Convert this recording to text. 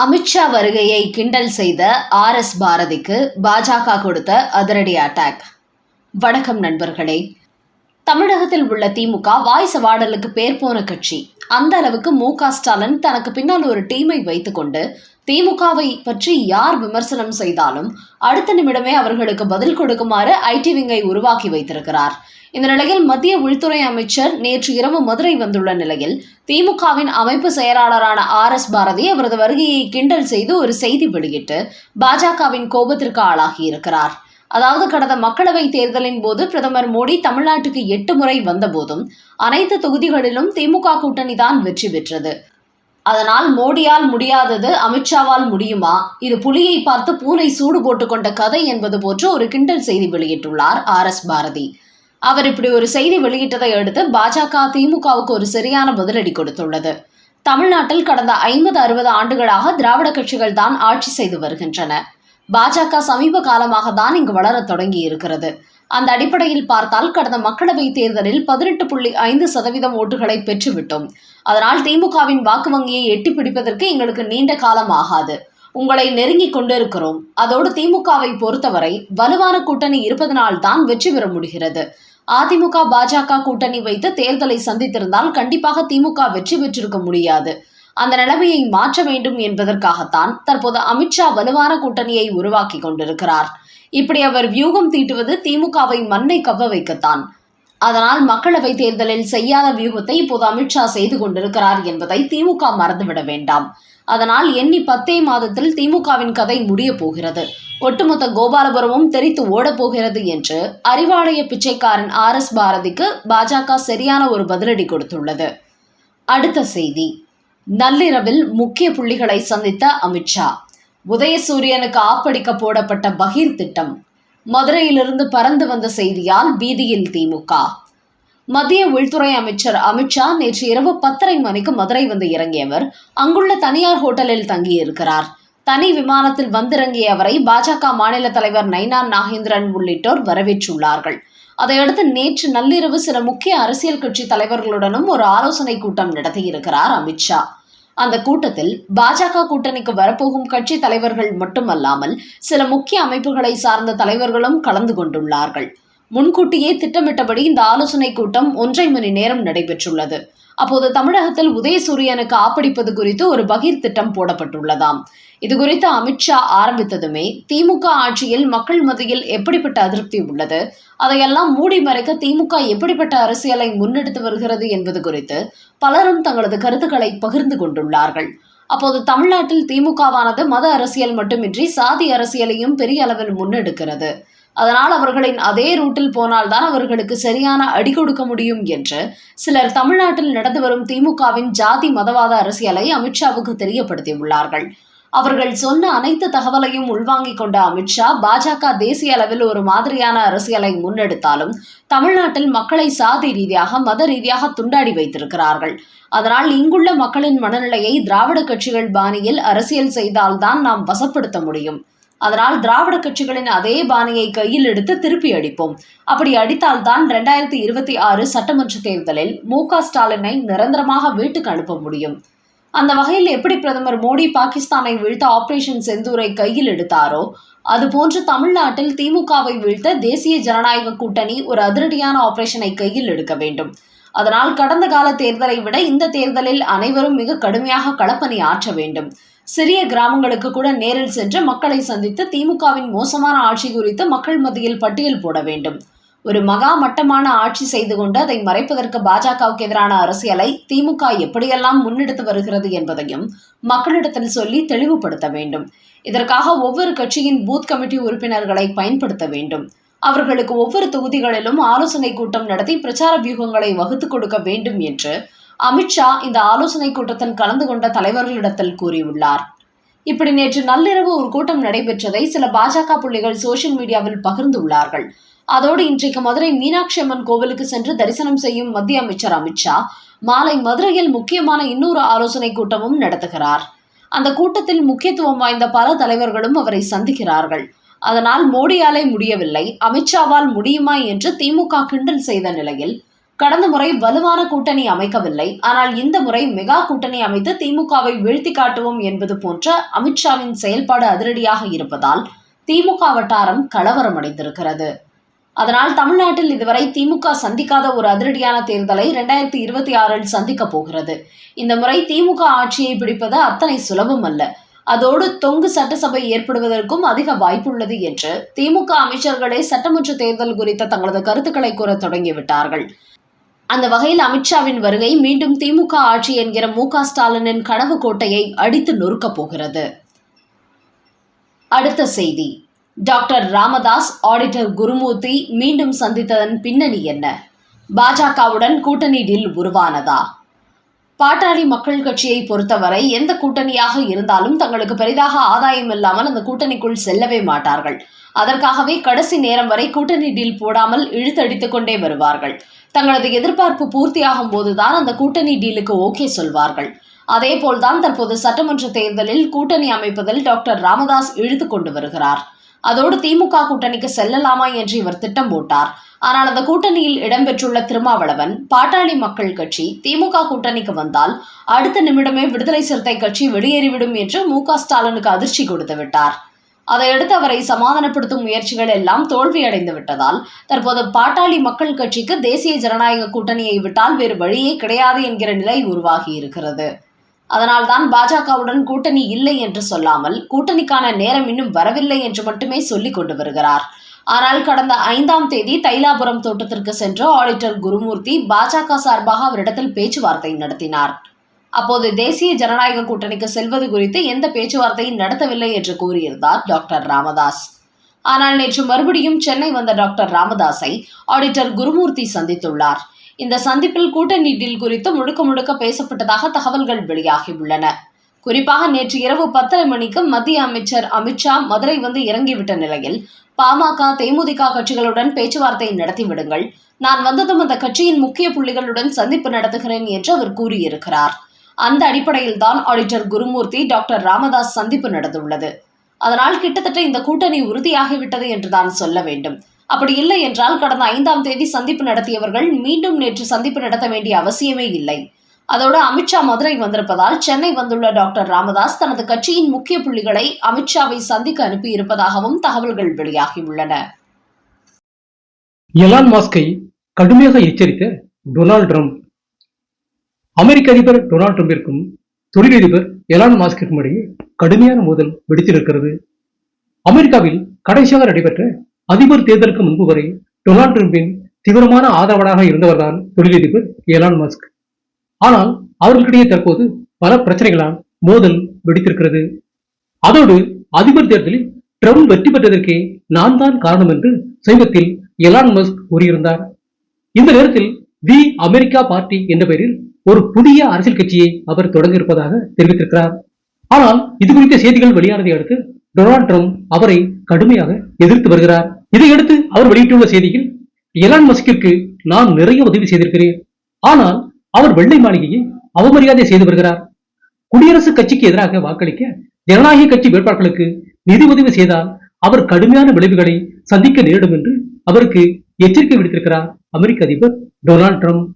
அமித்ஷா வருகையை கிண்டல் செய்த ஆர் எஸ் பாரதிக்கு பாஜக கொடுத்த அதிரடி அட்டாக் வணக்கம் நண்பர்களே. தமிழகத்தில் உள்ள திமுக வாய்ஸ் அவார்டலுக்கு பேர் போன கட்சி. அந்த அளவுக்கு மு க ஸ்டாலின் தனக்கு பின்னால் ஒரு டீமை வைத்துக்கொண்டு திமுகவை பற்றி யார் விமர்சனம் செய்தாலும் அடுத்த நிமிடமே அவர்களுக்கு பதில் கொடுக்குமாறு ஐடி விங்கை உருவாக்கி வைத்திருக்கிறார். இந்த நிலையில் மத்திய உள்துறை அமைச்சர் நேற்று இரவு மதுரை வந்துள்ள நிலையில் திமுகவின் அமைப்பு செயலாளரான ஆர் எஸ் பாரதி அவரது வருகையை கிண்டல் செய்து ஒரு செய்தி வெளியிட்டு பாஜகவின் கோபத்திற்கு ஆளாகியிருக்கிறார் அதாவது கடந்த மக்களவை தேர்தலின் போது பிரதமர் மோடி தமிழ்நாட்டுக்கு எட்டு முறை வந்தபோதும் அனைத்து தொகுதிகளிலும் திமுக கூட்டணி தான் வெற்றி பெற்றது. அதனால் மோடியால் முடியாதது அமித்ஷாவால் முடியுமா? இது புலியை பார்த்து பூனை சூடு போட்டுக்கொண்ட கதை என்பது போன்று ஒரு கிண்டல் செய்தி வெளியிட்டுள்ளார் ஆர் எஸ் பாரதி. அவர் இப்படி ஒரு செய்தி வெளியிட்டதை அடுத்து பாஜக திமுகவுக்கு ஒரு சரியான பதிலடி கொடுத்துள்ளது. தமிழ்நாட்டில் கடந்த ஐம்பது அறுபது ஆண்டுகளாக திராவிட கட்சிகள் தான் ஆட்சி செய்து வருகின்றன. பாஜக சமீப காலமாக தான் இங்கு வளரத் தொடங்கி இருக்கிறது அந்த அடிப்படையில் பார்த்தால் கடந்த மக்களவை தேர்தலில் பதினெட்டு புள்ளி ஐந்து சதவீதம் ஓட்டுகளை பெற்றுவிட்டோம். அதனால் திமுகவின் வாக்கு வங்கியை எட்டி பிடிப்பதற்கு எங்களுக்கு நீண்ட காலம் ஆகாது. உங்களை நெருங்கி கொண்டிருக்கிறோம். அதோடு திமுகவை பொறுத்தவரை வலுவான கூட்டணி இருப்பதனால் தான் வெற்றி பெற முடிகிறது. அதிமுக பாஜக கூட்டணி வைத்து தேர்தலை சந்தித்திருந்தால் கண்டிப்பாக திமுக வெற்றி பெற்றிருக்க முடியாது. அந்த நிலைமையை மாற்ற வேண்டும் என்பதற்காகத்தான் தற்போது அமித்ஷா வலுவான கூட்டணியை உருவாக்கி கொண்டிருக்கிறார். இப்படி அவர் வியூகம் தீட்டுவது திமுகவை மண்ணை கவ்வ வைக்கத்தான். அதனால் மக்களவை தேர்தலில் செய்யாத வியூகத்தை இப்போது அமித்ஷா செய்து கொண்டிருக்கிறார் என்பதை திமுக மறந்துவிட வேண்டாம். அதனால் எண்ணி பத்தே மாதத்தில் திமுகவின் கதை முடிய போகிறது. ஒட்டுமொத்த கோபாலபுரமும் தெரித்து ஓடப் போகிறது என்று அறிவாலய பிச்சைக்காரன் ஆர் எஸ் பாரதிக்கு பாஜக சரியான ஒரு பதிலடி கொடுத்துள்ளது. அடுத்த செய்தி. நள்ளிரவில் முக்கிய புள்ளிகளை சந்தித்த அமித்ஷா உதயசூரியனுக்கு ஆப்படிக்க போடப்பட்ட பகீர் திட்டம். மதுரையிலிருந்து பறந்து வந்த செய்தியால் பீதியில் திமுக. மத்திய உள்துறை அமைச்சர் அமித்ஷா நேற்று இரவு பத்தரை மணிக்கு மதுரை வந்து இறங்கியவர். அங்குள்ள தனியார் ஹோட்டலில் தங்கியிருக்கிறார். தனி விமானத்தில் வந்திறங்கிய அவரை பாஜக மாநில தலைவர் நைனா நாகேந்திரன் உள்ளிட்டோர் வரவேற்றுள்ளார்கள். அதையடுத்து நேற்று நள்ளிரவு சில முக்கிய அரசியல் கட்சி தலைவர்களுடனும் ஒரு ஆலோசனை கூட்டம் நடத்தியிருக்கிறார் அமித்ஷா அந்த கூட்டத்தில் பாஜக கூட்டணிக்கு வரப்போகும் கட்சி தலைவர்கள் மட்டுமல்லாமல் சில முக்கிய அமைப்புகளை சார்ந்த தலைவர்களும் கலந்து கொண்டுள்ளார்கள். முன்கூட்டியே திட்டமிட்டபடி இந்த ஆலோசனை கூட்டம் ஒன்றை மணி நேரம் நடைபெற்றுள்ளது. அப்போது தமிழகத்தில் உதயசூரியனுக்கு ஆப்படிப்பது குறித்து ஒரு பகிர் திட்டம் போடப்பட்டுள்ளதாம். இது குறித்து அமித்ஷா ஆரம்பித்ததுமே திமுக ஆட்சியில் மக்கள் மத்தியில் எப்படிப்பட்ட அதிருப்தி உள்ளது? அதையெல்லாம் மூடி மறைக்க திமுக எப்படிப்பட்ட அரசியலை முன்னெடுத்து வருகிறது என்பது குறித்து பலரும் தங்களது கருத்துக்களை பகிர்ந்து கொண்டுள்ளார்கள். அப்போது தமிழ்நாட்டில் திமுகவானது மத அரசியல் மட்டுமின்றி சாதி அரசியலையும் பெரிய அளவில் முன்னெடுக்கிறது. அதனால் அவர்களின் அதே ரூட்டில் போனால்தான் அவர்களுக்கு சரியான அடி கொடுக்க முடியும் என்று சிலர் தமிழ்நாட்டில் நடந்து வரும் திமுகவின் ஜாதி மதவாத அரசியலை அமித்ஷாவுக்கு தெரியப்படுத்தியுள்ளார்கள். அவர்கள் சொன்ன அனைத்து தகவலையும் உள்வாங்கிக் கொண்ட அமித்ஷா பாஜக தேசிய அளவில் ஒரு மாதிரியான அரசியலை முன்னெடுத்தாலும் தமிழ்நாட்டில் மக்களை சாதி ரீதியாக மத ரீதியாக துண்டாடி வைத்திருக்கிறார்கள். அதனால் இங்குள்ள மக்களின் மனநிலையை திராவிட கட்சிகள் பாணியில் அரசியல் செய்தால்தான் நாம் வசப்படுத்த முடியும். அதனால் திராவிட கட்சிகளின் அதே பாணியை கையில் எடுத்து திருப்பி அடிப்போம். அப்படி அடித்தால்தான் ரெண்டாயிரத்தி இருபத்தி ஆறு சட்டமன்ற தேர்தலில் மு க ஸ்டாலினை நிரந்தரமாக வீட்டுக்கு அனுப்ப முடியும். அந்த வகையில் எப்படி பிரதமர் மோடி பாகிஸ்தானை வீழ்த்த ஆபரேஷன் செந்தூரை கையில் எடுத்தாரோ அதுபோன்று தமிழ்நாட்டில் திமுகவை வீழ்த்த தேசிய ஜனநாயக கூட்டணி ஒரு அதிரடியான ஆபரேஷனை கையில் எடுக்க வேண்டும். அதனால் கடந்த கால தேர்தலை விட இந்த தேர்தலில் அனைவரும் மிக கடுமையாக களப்பணி ஆற்ற வேண்டும். சிறிய கிராமங்களுக்கு கூட நேரில் சென்று மக்களை சந்தித்து திமுகவின் மோசமான ஆட்சி குறித்து மக்கள் மத்தியில் பட்டியல் போட வேண்டும். ஒரு மகா மட்டமான ஆட்சி செய்து கொண்டு அதை மறைப்பதற்கு பாஜகவுக்கு எதிரான அரசியலை திமுக எப்படியெல்லாம் முன்னெடுத்து வருகிறது என்பதையும் மக்களிடத்தில் சொல்லி தெளிவுபடுத்த வேண்டும். இதற்காக ஒவ்வொரு கட்சியின் பூத் கமிட்டி உறுப்பினர்களை பயன்படுத்த வேண்டும். அவர்களுக்கு ஒவ்வொரு தொகுதிகளிலும் ஆலோசனை கூட்டம் நடத்தி பிரச்சார வியூகங்களை வகுத்து கொடுக்க வேண்டும் என்று அமித்ஷா இந்த ஆலோசனை கூட்டத்தில் கலந்து கொண்ட தலைவர்களிடத்தில் கூறியுள்ளார். இப்படி நேற்று நள்ளிரவு ஒரு கூட்டம் நடைபெற்றதை சில பாஜக புள்ளிகள் சோசியல் மீடியாவில் பகிர்ந்துள்ளார்கள் அதோடு இன்றைக்கு மதுரை மீனாட்சி அம்மன் கோவிலுக்கு சென்று தரிசனம் செய்யும் மத்திய அமைச்சர் அமித்ஷா மாலை மதுரையில் முக்கியமான இன்னொரு ஆலோசனை கூட்டமும் நடத்துகிறார். அந்த கூட்டத்தில் முக்கியத்துவம் வாய்ந்த பல தலைவர்களும் அவரை சந்திக்கிறார்கள். அதனால் மோடியாலே முடியவில்லை அமித்ஷாவால் முடியுமா என்று திமுக கிண்டல் செய்த நிலையில் கடந்த முறை வலுவான கூட்டணி அமைக்கவில்லை. ஆனால் இந்த முறை மெகா கூட்டணி அமைத்து திமுகவை வீழ்த்தி காட்டுவோம் என்பது போன்ற அமித்ஷாவின் செயல்பாடு அதிரடியாக இருப்பதால் திமுக வட்டாரம் கலவரமடைந்திருக்கிறது. அதனால் தமிழ்நாட்டில் இதுவரை திமுக சந்திக்காத ஒரு அதிரடியான தேர்தலை இரண்டாயிரத்தி இருபத்தி ஆறில் சந்திக்க போகிறது. இந்த முறை திமுக ஆட்சியை பிடிப்பது அத்தனை சுலபம் அல்ல. அதோடு தொங்கு சட்டசபை ஏற்படுவதற்கும் அதிக வாய்ப்புள்ளது என்று திமுக அமைச்சர்களே சட்டமன்ற தேர்தல் குறித்த தங்களது கருத்துக்களை கூற தொடங்கிவிட்டார்கள். அந்த வகையில் அமித்ஷாவின் வருகை மீண்டும் திமுக ஆட்சி என்கிற மு க ஸ்டாலினின் கனவு கோட்டையை அடித்து நொறுக்கப் போகிறது. அடுத்த செய்தி. டாக்டர் ராமதாஸ் ஆடிட்டர் குருமூர்த்தி மீண்டும் சந்தித்ததன் பின்னணி என்ன? பாஜகவுடன் கூட்டணி டில் உருவானதா? பாட்டாளி மக்கள் கட்சியை பொறுத்தவரை எந்த கூட்டணியாக இருந்தாலும் தங்களுக்கு பெரிதாக ஆதாயம் இல்லாமல் அந்த கூட்டணிக்குள் செல்லவே மாட்டார்கள். அதற்காகவே கடைசி நேரம் வரை கூட்டணி டீல் போடாமல் இழுத்தடித்துக் கொண்டே வருவார்கள். தங்களது எதிர்பார்ப்பு பூர்த்தியாகும் போதுதான் அந்த கூட்டணி டீலுக்கு ஓகே சொல்வார்கள். அதேபோல்தான் தற்போது சட்டமன்ற தேர்தலில் கூட்டணி அமைப்பதில் டாக்டர் ராமதாஸ் இழுத்து கொண்டு வருகிறார். அதோடு திமுக கூட்டணிக்கு செல்லலாமா என்று இவர் திட்டம் போட்டார். ஆனால் அந்த கூட்டணியில் இடம்பெற்றுள்ள திருமாவளவன் பாட்டாளி மக்கள் கட்சி திமுக கூட்டணிக்கு வந்தால் அடுத்த நிமிடமே விடுதலை சிறுத்தை கட்சி வெளியேறிவிடும் என்று மு ஸ்டாலினுக்கு அதிர்ச்சி கொடுத்து விட்டார். அதையடுத்து அவரை சமாதானப்படுத்தும் முயற்சிகள் எல்லாம் தோல்வியடைந்து விட்டதால் தற்போது பாட்டாளி மக்கள் கட்சிக்கு தேசிய ஜனநாயக கூட்டணியை விட்டால் வேறு வழியே கிடையாது என்கிற நிலை உருவாகி இருக்கிறது. அதனால்தான் பாஜகவுடன் கூட்டணி இல்லை என்று சொல்லாமல் கூட்டணிக்கான நேரம் இன்னும் வரவில்லை என்று மட்டுமே சொல்லிக் கொண்டு வருகிறார். ஆனால் கடந்த ஐந்தாம் தேதி தைலாபுரம் தோட்டத்திற்கு சென்று ஆடிட்டர் குருமூர்த்தி பாஜக சார்பாக அவரிடத்தில் பேச்சுவார்த்தை நடத்தினார். அப்போது தேசிய ஜனநாயக கூட்டணிக்கு செல்வது குறித்து எந்த பேச்சுவார்த்தையும் நடத்தவில்லை என்று கூறியிருந்தார் டாக்டர் ராமதாஸ். ஆனால் நேற்று மறுபடியும் சென்னை வந்த டாக்டர் ராமதாஸை ஆடிட்டர் குருமூர்த்தி சந்தித்துள்ளார். இந்த சந்திப்பில் கூட்டணி டீல் குறித்து முழுக்க முழுக்க பேசப்பட்டதாக தகவல்கள் வெளியாகியுள்ளன. குறிப்பாக நேற்று இரவு பத்தரை மணிக்கு மத்திய அமைச்சர் அமித்ஷா மதுரை வந்து இறங்கிவிட்ட நிலையில் பாமக தேமுதிக கட்சிகளுடன் பேச்சுவார்த்தை நடத்திவிடுங்கள் நான் வந்ததும் அந்த கட்சியின் முக்கிய புள்ளிகளுடன் சந்திப்பு நடத்துகிறேன் என்று அவர் கூறியிருக்கிறார். அந்த அடிப்படையில் தான் ஆடிட்டர் குருமூர்த்தி டாக்டர் ராமதாஸ் சந்திப்பு நடந்துள்ளது. அதனால் கிட்டத்தட்ட இந்த கூட்டணி உறுதியாகிவிட்டது என்றுதான் சொல்ல வேண்டும். அப்படி இல்லை என்றால் கடந்த ஐந்தாம் தேதி சந்திப்பு நடத்தியவர்கள் மீண்டும் நேற்று சந்திப்பு நடத்த வேண்டிய அவசியமே இல்லை. அதோடு அமித்ஷா மதுரை வந்திருப்பதால் சென்னை வந்துள்ள டாக்டர் ராமதாஸ் தனது கட்சியின் முக்கிய புள்ளிகளை அமித்ஷாவை சந்திக்க அனுப்பியிருப்பதாகவும் தகவல்கள் வெளியாகியுள்ளன. எலான் மாஸ்கை கடுமையாக எச்சரித்த டொனால்ட் ட்ரம்ப். அமெரிக்க அதிபர் டொனால்ட் ட்ரம்பிற்கும் தொழிலதிபர் எலான் மாஸ்கிற்கும் இடையே கடுமையான மோதல் வெடித்திருக்கிறது. அமெரிக்காவில் கடைசியாக நடைபெற்ற அதிபர் தேர்தலுக்கு முன்பு வரை டொனால்ட் ட்ரம்பின் தீவிரமான ஆதரவாளராக இருந்தவர்தான் தொழிலதிபர் ஏலான் மஸ்க். ஆனால் அவர்களுக்கிடையே தற்போது பல பிரச்சனைகளால் மோதல் வெடித்திருக்கிறது. அதோடு அதிபர் தேர்தலில் ட்ரம்ப் வெற்றி பெற்றதற்கே நான் தான் காரணம் என்று சமீபத்தில் எலான் மஸ்க் கூறியிருந்தார். இந்த நேரத்தில் தி அமெரிக்கா பார்ட்டி என்ற பெயரில் ஒரு புதிய அரசியல் கட்சியை அவர் தொடங்கியிருப்பதாக தெரிவித்திருக்கிறார். ஆனால் இது குறித்த செய்திகள் வெளியானதை அடுத்து டொனால்ட் ட்ரம்ப் அவரை கடுமையாக எதிர்த்து வருகிறார். இதையடுத்து அவர் வெளியிட்டுள்ள செய்தியில் எலான் மஸ்கிற்கு நான் நிறைய உதவி செய்திருக்கிறேன். ஆனால் அவர் வெள்ளை மாளிகையை அவமரியாதை செய்து வருகிறார். குடியரசுக் கட்சிக்கு எதிராக வாக்களிக்க ஜனநாயக கட்சி வேட்பாளர்களுக்கு நிதி உதவி செய்தால் அவர் கடுமையான விளைவுகளை சந்திக்க நேரிடும் என்று அவருக்கு எச்சரிக்கை விடுத்திருக்கிறார் அமெரிக்க அதிபர் டொனால்ட் ட்ரம்ப்.